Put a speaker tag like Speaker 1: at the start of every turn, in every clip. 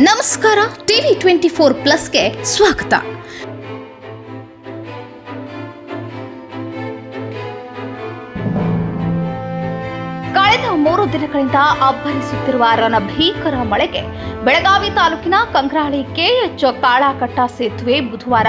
Speaker 1: ನಮಸ್ಕಾರ TV twenty four ಪ್ಲಸ್ಗೆ ಸ್ವಾಗತ ಮೂರು ದಿನಗಳಿಂದ ಅಬ್ಬರಿಸುತ್ತಿರುವ ರಣಭೀಕರ ಮಳೆಗೆ ಬೆಳಗಾವಿ ತಾಲೂಕಿನ ಕಂಗ್ರಾಳಿ ಕೆಎಚ್ ಕಾಳಾಕಟ್ಟ ಸೇತುವೆ ಬುಧವಾರ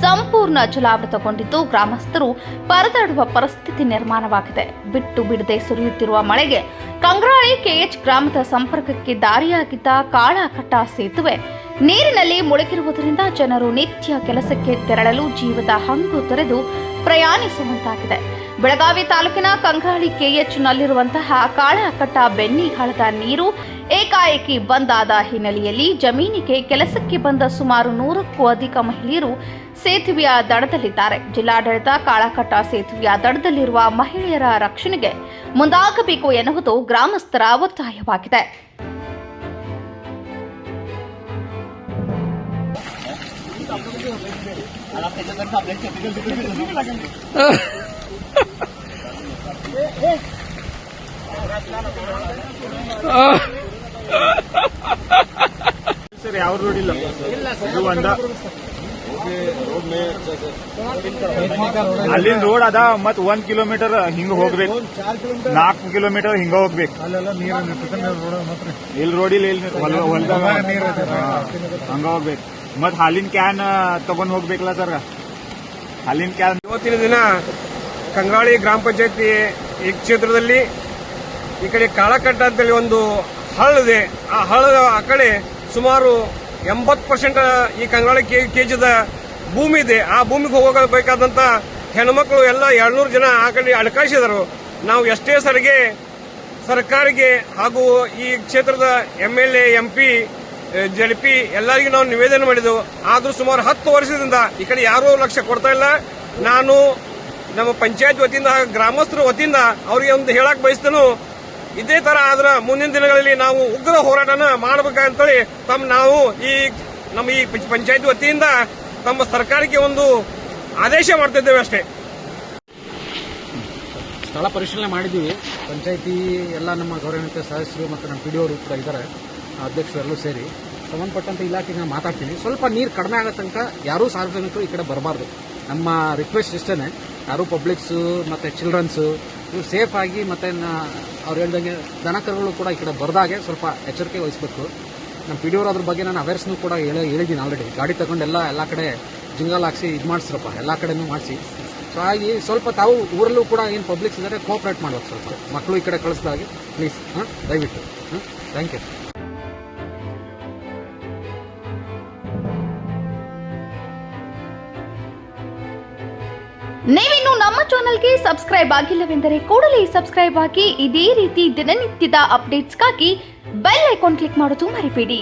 Speaker 1: ಸಂಪೂರ್ಣ ಜಲಾವೃತಗೊಂಡಿದ್ದು ಗ್ರಾಮಸ್ಥರು ಪರದಾಡುವ ಪರಿಸ್ಥಿತಿ ನಿರ್ಮಾಣವಾಗಿದೆ. ಬಿಟ್ಟು ಬಿಡದೆ ಸುರಿಯುತ್ತಿರುವ ಮಳೆಗೆ ಕಂಗ್ರಾಳಿ ಕೆಎಚ್ ಗ್ರಾಮದ ಸಂಪರ್ಕಕ್ಕೆ ದಾರಿಯಾಗಿದ್ದ ಕಾಳಾಕಟ್ಟ ಸೇತುವೆ ನೀರಿನಲ್ಲಿ ಮುಳುಗಿರುವುದರಿಂದ ಜನರು ನಿತ್ಯ ಕೆಲಸಕ್ಕೆ ತೆರಳಲು ಜೀವದ ಹಂಗು ತೊರೆದು ಪ್ರಯಾಣಿಸುವಂತಾಗಿದೆ. ಬೆಳಗಾವಿ ತಾಲೂಕಿನ ಕಂಗ್ರಾಳಿ ಕಾಳಕಟ್ಟ ಬೆನ್ನಿ ಹಳದ ನೀರು ಏಕಾಏಕಿ ಬಂದಾದ ಹಿನ್ನೆಲೆಯಲ್ಲಿ ಜಮೀನಿಗೆ ಕೆಲಸಕ್ಕೆ ಬಂದ ಸುಮಾರು ನೂರಕ್ಕೂ ಅಧಿಕ ಮಹಿಳೆಯರು ಸೇತುವೆಯ ದಡದಲ್ಲಿದ್ದಾರೆ. ಜಿಲ್ಲಾಡಳಿತ ಕಾಳಕಟ್ಟ ಸೇತುವೆಯ ದಡದಲ್ಲಿರುವ ಮಹಿಳೆಯರ ರಕ್ಷಣೆಗೆ ಮುಂದಾಗಬೇಕು ಎನ್ನುವುದು ಗ್ರಾಮಸ್ಥರ ಒತ್ತಾಯವಾಗಿದೆ.
Speaker 2: ಸರ್ ಯಾವ ರೋಡ್ ಇಲ್ಲ? ಇದು ಒಂದ. ಅಲ್ಲಿಂದ ರೋಡ್ ಅದ ಮತ್ ಒಂದ್ ಕಿಲೋಮೀಟರ್ ಹಿಂಗ ಹೋಗ್ಬೇಕು. ನಾಲ್ಕು ಕಿಲೋಮೀಟರ್ ಹಿಂಗ ಹೋಗ್ಬೇಕು.
Speaker 3: ಅಲ್ಲೆಲ್ಲ ನೀರು ನಿಂತೈತೆ ರೋಡ್ ಮಾತ್ರ.
Speaker 2: ಇಲ್ಲಿ ರೋಡ್ ಇಲ್ಲ ಇಲ್ಲಿ ಹೊಲ್ದಾಗ ಹಂಗ ಹೋಗ್ಬೇಕು. ಮತ್ ಹಾಲಿನ ಕ್ಯಾನ್ ತಗೊಂಡ್ ಹೋಗ್ಬೇಕಲ್ಲ ಸರ್? ಹಾಲಿನ ಕ್ಯಾನ್
Speaker 4: ಇವತ್ತಿನ ದಿನ ಕಂಗಾಳಿ ಗ್ರಾಮ ಪಂಚಾಯತಿ ಈ ಕ್ಷೇತ್ರದಲ್ಲಿ ಈ ಕಡೆ ಕಾಳಕಟ್ಟ ಅಂತೇಳಿ ಒಂದು ಹಳ್ಳಿದೆ ಆ ಹಳ್ಳ ಆ ಕಡೆ ಸುಮಾರು ಎಂಬತ್ತು ಪರ್ಸೆಂಟ್ ಈ ಕಂಗಾಳಿ ಕೆಜಿದ ಭೂಮಿ ಇದೆ. ಆ ಭೂಮಿಗೆ ಹೋಗಬೇಕಾದಂತ ಹೆಣ್ಮಕ್ಳು ಎಲ್ಲ ಎರಡ್ನೂರು ಜನ ಆ ಕಡೆ ನಾವು ಎಷ್ಟೇ ಸರಿಗೆ ಸರ್ಕಾರಿಗೆ ಹಾಗೂ ಈ ಕ್ಷೇತ್ರದ M L A M P Z P ಎಲ್ಲರಿಗೂ ನಾವು ನಿವೇದನೆ ಮಾಡಿದೆವು. ಆದರೂ ಸುಮಾರು ಹತ್ತು ವರ್ಷದಿಂದ ಈ ಕಡೆ ಯಾರೂ ಲಕ್ಷ ಕೊಡ್ತಾ ಇಲ್ಲ. ನಾನು ನಮ್ಮ ಪಂಚಾಯತ್ ವತಿಯಿಂದ, ಗ್ರಾಮಸ್ಥರ ವತಿಯಿಂದ ಅವರಿಗೆ ಒಂದು ಹೇಳಕ್ ಬಯಸ್ತೇನು, ಇದೇ ತರ ಆದ್ರ ಮುಂದಿನ ದಿನಗಳಲ್ಲಿ ನಾವು ಉಗ್ರ ಹೋರಾಟನ ಮಾಡಬೇಕಂತೇಳಿ ತಮ್ಮ ನಾವು ಈ ನಮ್ಮ ಈ ಪಂಚಾಯತ್ ವತಿಯಿಂದ ತಮ್ಮ ಸರ್ಕಾರಕ್ಕೆ ಒಂದು ಆದೇಶ ಮಾಡ್ತಿದ್ದೇವೆ ಅಷ್ಟೇ.
Speaker 5: ಸ್ಥಳ ಪರಿಶೀಲನೆ ಮಾಡಿದ್ದೀವಿ. ಪಂಚಾಯತಿ ಎಲ್ಲ ನಮ್ಮ ಗೌರವಾನ್ವಿತ ಸದಸ್ಯರು ಮತ್ತು ನಮ್ಮ ಪಿ ಡಿ ಕೂಡ ಇದ್ದಾರೆ. ಅಧ್ಯಕ್ಷರೆಲ್ಲೂ ಸೇರಿ ಸಂಬಂಧಪಟ್ಟಂತ ಇಲಾಖೆಗೆ ನಾನು ಮಾತಾಡ್ತೀನಿ. ಸ್ವಲ್ಪ ನೀರು ಕಡಿಮೆ ಆಗೋ ತನಕ ಯಾರೂ ಸಾರ್ವಜನಿಕರು ಈ ಕಡೆ ಬರಬಾರ್ದು. ನಮ್ಮ ರಿಕ್ವೆಸ್ಟ್ ಇಷ್ಟೇ ಯಾರೂ ಪಬ್ಲಿಕ್ಸು ಮತ್ತು ಚಿಲ್ಡ್ರನ್ಸು ಇವು ಸೇಫಾಗಿ ಮತ್ತು ಅವ್ರು ಹೇಳ್ದಂಗೆ ದನಕರುಗಳು ಕೂಡ ಈ ಕಡೆ ಬರ್ದಾಗೆ ಸ್ವಲ್ಪ ಎಚ್ಚರಿಕೆ ವಹಿಸ್ಬೇಕು. ನಮ್ಮ ಪಿ ಡಿ ಅವ್ರು ಅದ್ರ ಬಗ್ಗೆ ನಾನು ಅವೇರ್ಸ್ನು ಕೂಡ ಹೇಳಿ ಹೇಳಿದ್ದೀನಿ ಆಲ್ರೆಡಿ ಗಾಡಿ ತಗೊಂಡೆಲ್ಲ ಎಲ್ಲ ಕಡೆ ಜಿಂಗಲ್ ಹಾಕ್ಸಿ, ಇದು ಮಾಡಿಸ್ರಪ್ಪ. ಎಲ್ಲ ಕಡೆನೂ ಮಾಡಿಸಿ. ಸೊ ಹಾಗೆ ಸ್ವಲ್ಪ ತಾವು ಊರಲ್ಲೂ ಕೂಡ ಏನು ಪಬ್ಲಿಕ್ಸ್ ಇದ್ದಾರೆ ಕೋಪ್ರೇಟ್ ಮಾಡ್ಬೇಕು ಸ್ವಲ್ಪ. ಮಕ್ಕಳು ಈ ಕಡೆ ಕಳಿಸ್ದಾಗೆ ಪ್ಲೀಸ್ ಹಾಂ? ದಯವಿಟ್ಟು, ಹಾಂ? ಥ್ಯಾಂಕ್ ಯು
Speaker 1: ನೀವಿನ್ನು ನಮ್ಮ ಚಾನಲ್ಗೆ ಸಬ್ಸ್ಕ್ರೈಬ್ ಆಗಿಲ್ಲವೆಂದರೆ ಕೂಡಲೇ ಸಬ್ಸ್ಕ್ರೈಬ್ ಆಗಿ ಇದೇ ರೀತಿ ದಿನನಿತ್ಯದ ಅಪ್ಡೇಟ್ಸ್ಗಾಗಿ ಬೆಲ್ ಐಕಾನ್ ಕ್ಲಿಕ್ ಮಾಡೋದು ಮರಿಬೇಡಿ.